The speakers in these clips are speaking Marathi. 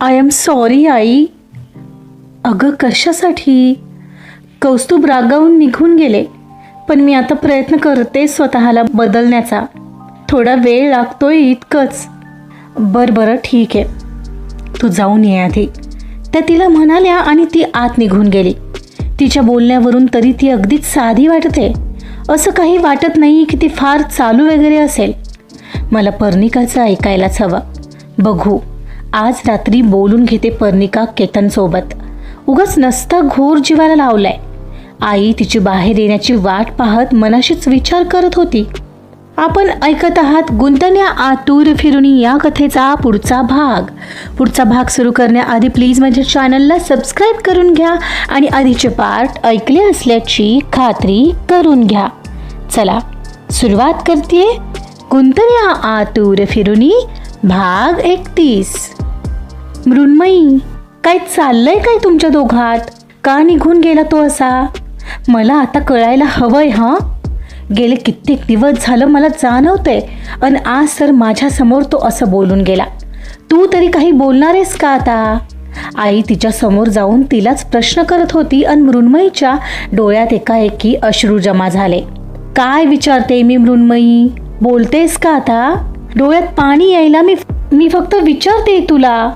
आय एम सॉरी आई. अगं कशासाठी? कौस्तुभ रागावून निघून गेले पण मी आता प्रयत्न करते स्वतःला बदलण्याचा. थोडा वेळ लागतोय इतकंच. बरं बरं ठीक आहे. तू जाऊन ये आधी. त्या तिला म्हणाल्या आणि ती आत निघून गेली. तिच्या बोलण्यावरून तरी ती अगदीच साधी वाटते. असं काही वाटत नाही की ती फार चालू वगैरे असेल. मला पर्निकाचं ऐकायलाच हवं. बघू. आज रात्री बोलून घेते पर्निका केतनसोबत. उगाच नसता घोर जीवाला लावलाय. आई तिची बाहेर येण्याची वाट पाहत मनाशीच विचार करत होती. आपण ऐकत आहात गुंतण्या आतूर फिरुनी या कथेचा पुढचा भाग. पुढचा भाग सुरू करण्याआधी प्लीज माझ्या चॅनलला सबस्क्राईब करून घ्या आणि आधीचे पार्ट ऐकले असल्याची खात्री करून घ्या. चला सुरुवात करते गुंतण्या आतूर फिरुनी भाग एकतीस. मृण्मयी काय चाललंय काय तुमच्या दोघात? का निघून गेला तो असा? मला आता कळायला हवंय हां? गेले कित्येक दिवस झालं मला जाणवतंय आणि आज तर माझ्यासमोर तो असं बोलून गेला. तू तरी काही बोलणार आहेस का आता? आई तिच्या समोर जाऊन तिलाच प्रश्न करत होती आणि मृण्मयीच्या डोळ्यात एकाएकी अश्रू जमा झाले. काय विचारते मी मृण्मयी? बोलतेस का आता? डोळ्यात पाणी यायला मी मी फक्त विचारते तुला.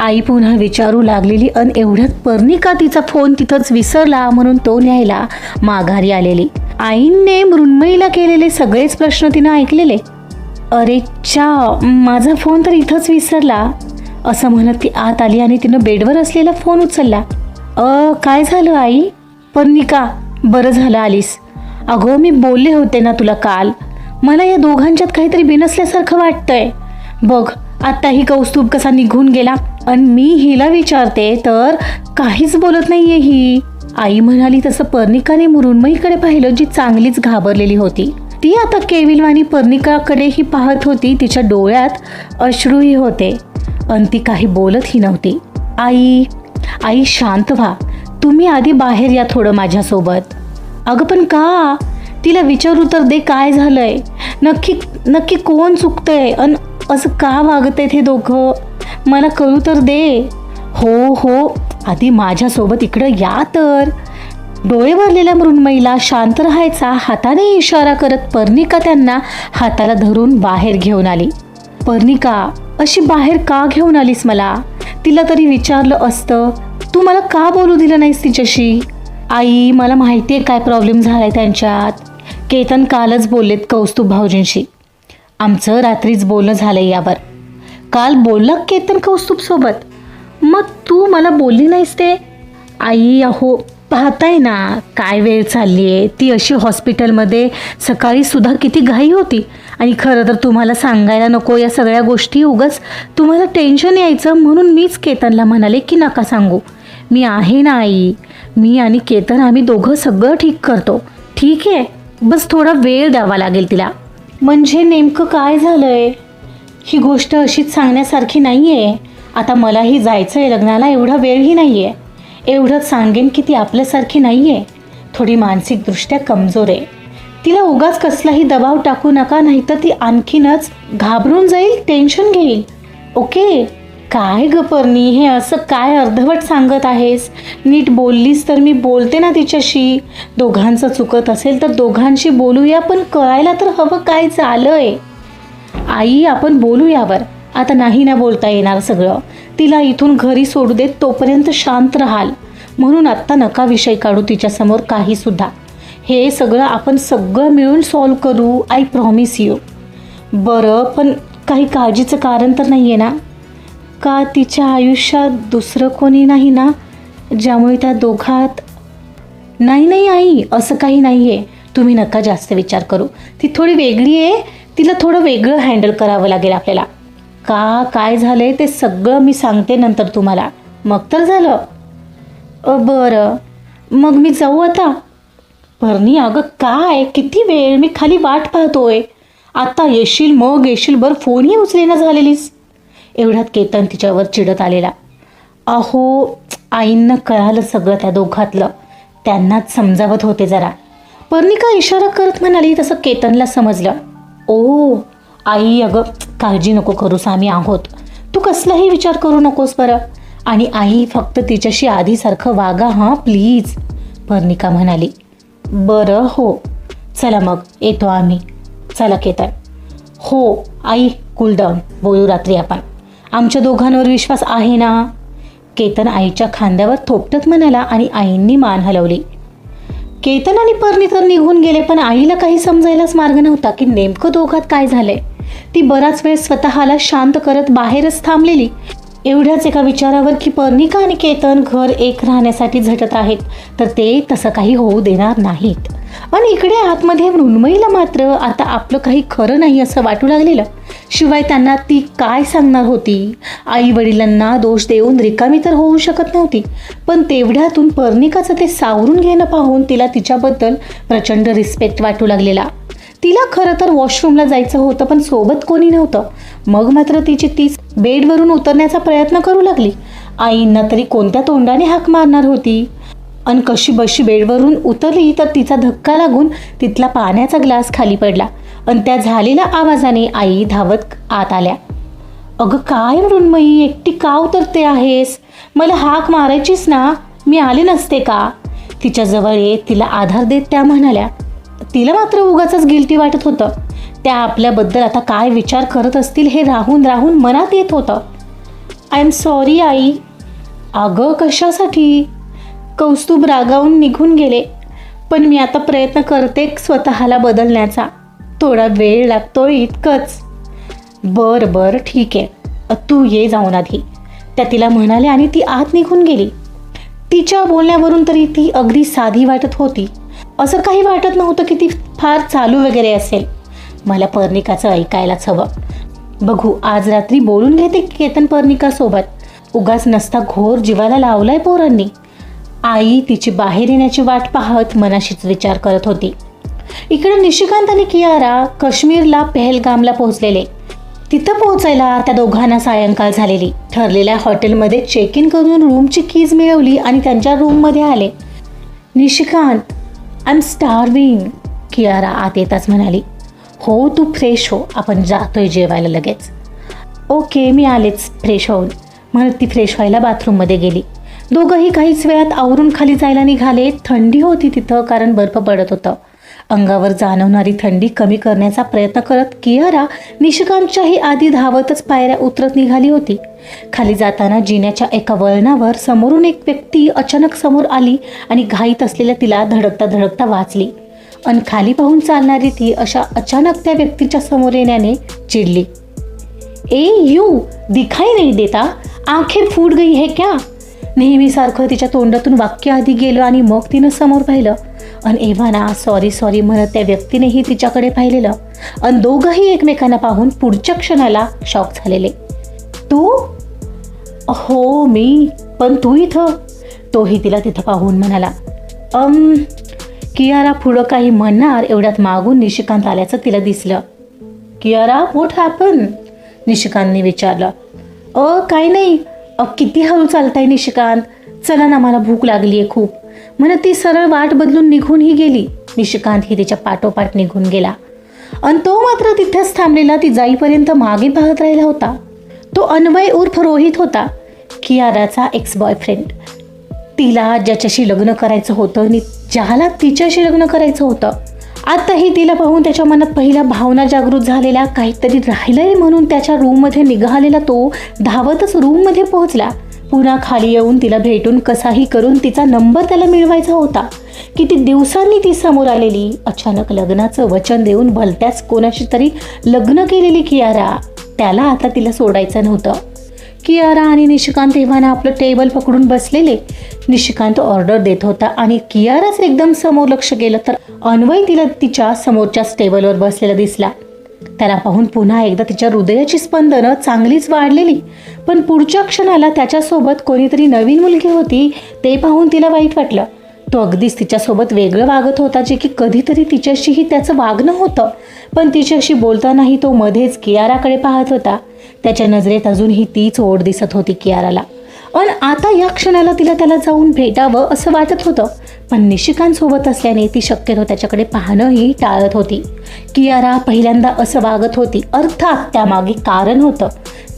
आई पुन्हा विचारू लागलेली अन एवढ्यात पर्णिका तिचा फोन तिथंच विसरला म्हणून तो न्यायला माघारी आलेली. आईंने मृण्मयीला केलेले सगळेच प्रश्न तिनं ऐकलेले. अरे चा माझा फोन तर इथंच विसरला. असं म्हणत ती आत आली आणि तिनं बेडवर असलेला फोन उचलला. अ काय झालं आई? पर्णिका बरं झालं आलीस. अगं मी बोलले होते ना तुला काल. मला या दोघांच्यात काहीतरी बिनसल्यासारखं वाटतंय. बघ आत्ताही कौस्तुभ कसा निघून गेला? आणि मी हिला विचारते तर काहीच बोलत नाहीये ही. आई म्हणाली तसं पर्णिकाने मुरुणमईकडे पाहिलं जी चांगलीच घाबरलेली होती. ती आता केविलवाणी पर्णिकाकडेही पाहत होती तिच्या डोळ्यात अश्रूही होते. आणि ती काही बोलतही नव्हती. आई आई शांत व्हा. तुम्ही आधी बाहेर या थोडं माझ्यासोबत. अगं पण का? तिला विचारू तर दे काय झालंय? नक्की नक्की कोण चुकतंय? अन असं का वागत हे दोघं? मला कळू तर दे. हो हो. आधी माझ्यासोबत इकडं या तर. डोळे भरलेल्या मृण्मयीला शांत राहायचा हाताने इशारा करत पर्णिका त्यांना हाताला धरून बाहेर घेऊन आली. पर्णिका अशी बाहेर का घेऊन आलीस मला? तिला तरी विचारलं असतं. तू मला का बोलू दिलं नाहीस तिच्याशी? आई मला माहिती आहे काय प्रॉब्लेम झालाय त्यांच्यात. केतन कालच बोललेत कौस्तुभ भाऊजींशी. आमचं रात्रीच बोलणं झालं यावर. काल बोललं केतन कौस्तुभसोबत मग तू मला बोलली नाहीस ते? आई अहो पाहताय ना काय वेळ चालली आहे ती अशी हॉस्पिटलमध्ये सकाळी सुद्धा किती घाई होती. आणि खरं तर तुम्हाला सांगायला नको या सगळ्या गोष्टी उगाच तुम्हाला टेन्शन यायचं म्हणून मीच केतनला म्हणाले की नका सांगू. मी आहे ना आई. मी आणि केतन आम्ही दोघं सगळं ठीक करतो. ठीक आहे? बस थोडा वेळ द्यावा लागेल तिला. म्हणजे नेमकं काय झालंय? ही गोष्ट अशीच सांगण्यासारखी नाही आहे आता मलाही जायचं आहे लग्नाला एवढा वेळही नाही आहे एवढंच सांगेन की ती आपल्यासारखी नाही आहे थोडी मानसिकदृष्ट्या कमजोर आहे. तिला उगाच कसलाही दबाव टाकू नका नाहीतर ती आणखीनच घाबरून जाईल टेन्शन घेईल. ओके? काय ग पर्णी? हे असं काय अर्धवट सांगत आहेस? नीट बोललीस तर मी बोलते ना तिच्याशी. दोघांचं चुकत असेल तर दोघांशी बोलूया पण कळायला तर हवं काय झालंय? आई आपण बोलू यावर आता नाही ना बोलता येणार सगळं. तिला इथून घरी सोडू देत तोपर्यंत शांत राहाल. म्हणून आत्ता नका विषय काढू तिच्यासमोर काहीसुद्धा. हे सगळं आपण सगळं मिळून सॉल्व करू आय प्रॉमिस यू बरं पण काही काळजीचं कारण तर नाही आहे ना? का तिच्या आयुष्यात दुसरं कोणी नाही ना ज्यामुळे त्या दोघात नाही नाही आई असं काही नाही आहे तुम्ही नका जास्त विचार करू. ती थोडी वेगळी आहे. तिला थोडं वेगळं हँडल करावं लागेल आपल्याला. का काय झालंय ते सगळं मी सांगते नंतर तुम्हाला. मग तर झालं. बरं. मग मी जाऊ आता. परनी अगं काय? किती वेळ? मी खाली वाट पाहतोय. आता येशील मग येशील. बरं फोनही उचलेना झालेलीस. एवढ्यात केतन तिच्यावर चिडत आलेला. अहो आईंना कळालं सगळं त्या दोघातलं. त्यांनाच समजावत होते जरा. पर्णिका इशारा करत म्हणाली तसं केतनला समजलं. ओ आई अगं काळजी नको करूस आम्ही आहोत. तू कसलाही विचार करू नकोस बरं. आणि आई फक्त तिच्याशी आधीसारखं वागा हां प्लीज. पर्णिका म्हणाली बरं हो. चला मग येतो आम्ही. चला केतन. हो आई कूल डाऊन बोलू रात्री आपण. आमच्या दोघांवर विश्वास आहे ना? केतन आईच्या खांद्यावर थोपटत म्हणाला आणि आईंनी मान हलवली. केतन आणि पर्णी तर निघून गेले पण आईला काही समजायलाच मार्ग नव्हता की नेमकं दोघात काय झालंय. ती बराच वेळ स्वतःला शांत करत बाहेरच थांबलेली. एवढ्याच एका विचारावर की पर्णिका आणि केतन घर एक राहण्यासाठी झटत आहेत तर ते तसं काही होऊ देणार नाहीत. आणि इकडे आतमध्ये मृण्मयीला मात्र आता आपलं काही खरं नाही असं वाटू लागलेलं. शिवाय त्यांना ती काय सांगणार होती? आई वडिलांना दोष देऊन रिकामी तर होऊ शकत नव्हती पण तेवढ्यातून पर्णिकाचं ते सावरून घेणं पाहून तिला तिच्याबद्दल प्रचंड रिस्पेक्ट वाटू लागलेला. तिला खरं तर वॉशरूमला जायचं होतं पण सोबत कोणी नव्हतं. मग मात्र तिची तीच बेडवरून उतरण्याचा प्रयत्न करू लागली. आईंना तरी कोणत्या तोंडाने हाक मारणार होती? आणि कशी बशी बेडवरून उतरली तर तिचा धक्का लागून तिथला पाण्याचा ग्लास खाली पडला. आणि त्या झालेल्या आवाजाने आई धावत आत आल्या. अगं काय मृण्मयी एकटी का उतरते आहेस? मला हाक मारायचीस ना? मी आले नसते का? तिच्याजवळ येत तिला आधार देत त्या म्हणाल्या. तिला मात्र उगाच गिल्टी वाटत होतं. त्या आपल्याबद्दल आता काय विचार करत असतील हे राहून राहून मनात येत होतं. आय एम सॉरी आई. अगं कशासाठी? कौस्तुभ रागावून निघून गेले. पण मी आता प्रयत्न करते स्वतःला बदलण्याचा. थोडा वेळ लागतो इतकंच. बरं बरं ठीक. आहे तू ये जाऊन आधी. त्या तिला म्हणाले आणि ती आत निघून गेली. तिच्या बोलण्यावरून तरी ती अगदी साधी वाटत होती. असं काही वाटत नव्हतं की ती फार चालू वगैरे असेल. मला पर्णिकाचं ऐकायलाच हवं. बघू आज रात्री बोलून घेते केतन पर्णिकासोबत उगाच नसता घोर जीवाला लावलाय पोरांनी. आई तिची बाहेर येण्याची वाट पाहत मनाशीच विचार करत होती. इकडे निशिकांत आणि कियारा काश्मीरला पहलगामला पोहोचलेले. तिथं पोहोचायला त्या दोघांना सायंकाळ झालेली. ठरलेल्या हॉटेलमध्ये चेक इन करून रूमची कीज मिळवली आणि त्यांच्या रूममध्ये आले. Nishikant I am starving Kiara आत येताच म्हणाली. हो तू फ्रेश हो आपण जातोय जेवायला लगेच. ओके मी आलेच फ्रेश होऊन. म्हणत ती फ्रेश व्हायला बाथरूममध्ये गेली. दोघंही काहीच वेळात आवरून खाली जायला निघाले. थंडी होती तिथं कारण बर्फ पडत होतं. अंगावर जाणवणारी थंडी कमी करण्याचा प्रयत्न करत कियारा निशिकांतच्याही आधी धावतच पायऱ्या उतरत निघाली होती. खाली जाताना जिन्याच्या एका वळणावर समोरून एक व्यक्ती अचानक समोर आली आणि घाईत असलेल्या तिला धडकता धडकता वाचली. अन खाली पाहून चालणारी ती अशा अचानक त्या व्यक्तीच्या समोर येण्याने चिडली. ए यू दिखाई नाही देता? आंखें फूट गई है क्या? नेहमीसारखं तिच्या तोंडातून वाक्य आधी गेलं आणि मग तिनं समोर पाहिलं. अन एव्हाना सॉरी सॉरी म्हणत त्या व्यक्तीनेही तिच्याकडे पाहिलेलं. आणि दोघंही एकमेकांना पाहून पुढच्या क्षणाला शॉक झालेले. तू? हो मी. पण तू इथं. तोही तिला तिथं पाहून म्हणाला. अम कियारा पुढं काही म्हणणार एवढ्यात मागून निशिकांत आल्याचं तिला दिसलं. कियारा वोट हॅपन निशिकांतने विचारलं. अ काय नाही. अ किती हळू चालताय निशिकांत? चला ना मला भूक लागली आहे खूप. म्हणत ती सरळ वाट बदलून निघूनही गेली. निशिकांत ही तिच्या पाठोपाठ निघून गेला. आणि तो मात्र तिथेच थांबलेला ती जाईपर्यंत मागे पाहत राहिला होता. तो अन्वय उर्फ रोहित होता कियाराचा एक्स बॉयफ्रेंड तिला ज्याच्याशी लग्न करायचं होतं आणि ज्याला तिच्याशी लग्न करायचं होतं आताही तिला पाहून त्याच्या मनात पहिल्या भावना जागृत झालेल्या काहीतरी राहिलंय म्हणून त्याच्या रूममध्ये निघालेला तो धावतच रूममध्ये पोहोचला. पुन्हा खाली येऊन तिला भेटून कसाही करून तिचा नंबर त्याला मिळवायचा होता. किती दिवसांनी ती समोर आलेली. अचानक लग्नाचं वचन देऊन भलत्याच कोणाशी तरी लग्न केलेली कियारा. त्याला आता तिला सोडायचं नव्हतं. कियारा आणि निशिकांत तेव्हाना आपलं टेबल पकडून बसलेले. निशिकांत ऑर्डर देत होता आणि कियाराच एकदम समोर लक्ष गेलं तर अन्वय तिला तिच्या समोरच्याच टेबलवर बसलेला दिसला. त्याला पाहून पुन्हा एकदा तिच्या हृदयाची स्पंदनं चांगलीच वाढलेली. पण पुढच्या क्षणाला त्याच्यासोबत कोणीतरी नवीन मुलगी होती ते पाहून तिला वाईट वाटलं. तो अगदीच तिच्यासोबत वेगळं वागत होता जे की कधीतरी तिच्याशीही त्याचं वागणं होतं. पण तिच्याशी बोलतानाही तो मध्येच कियाराकडे पाहत होता. त्याच्या नजरेत अजूनही तीच ओढ दिसत होती कियाराला. पण आता या क्षणाला तिला त्याला जाऊन भेटावं असं वाटत होतं. पण निशिकांतसोबत असल्याने ती शक्यतो त्याच्याकडे पाहणंही टाळत होती. कियारा पहिल्यांदा असं वागत होती अर्थात त्यामागे कारण होतं.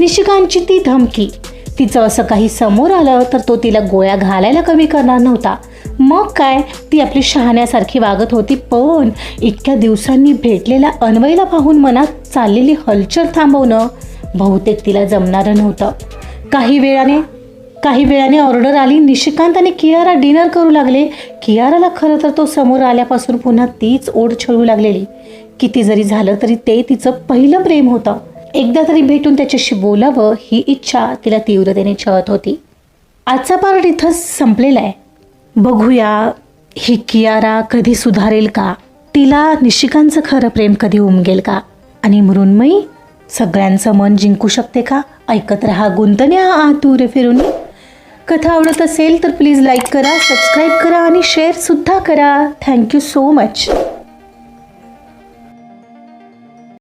निशिकांतची ती धमकी. तिचं असं काही समोर आलं तर तो तिला गोळ्या घालायला कमी करणार नव्हता. मग काय? ती आपली शहाण्यासारखी वागत होती पण इतक्या दिवसांनी भेटलेल्या अन्वयला पाहून मनात चाललेली हलचल थांबवणं बहुतेक तिला जमणारं नव्हतं. काही वेळाने काही वेळाने ऑर्डर आली निशिकांत आणि कियारा डिनर करू लागले. कियाराला खरं तर तो समोर आल्यापासून पुन्हा तीच ओढ छळू लागलेली. किती जरी झालं तरी ते तिचं पहिलं प्रेम होतं. एकदा तरी भेटून त्याच्याशी बोलावं ही इच्छा तिला तीव्रतेने छळत होती. आजचा पार्ट इथंच संपलेला आहे. बघूया ही कियारा कधी सुधारेल का? तिला निशिकांचं खरं प्रेम कधी उमगेल का? आणि मृण्मयी सगळ्यांचं मन जिंकू शकते का? ऐकत रहा गुंतण्या आतुरे फिरून. कथा आवडत असेल तर प्लीज लाईक करा सबस्क्राईब करा आणि शेअरसुद्धा करा. Thank you so much.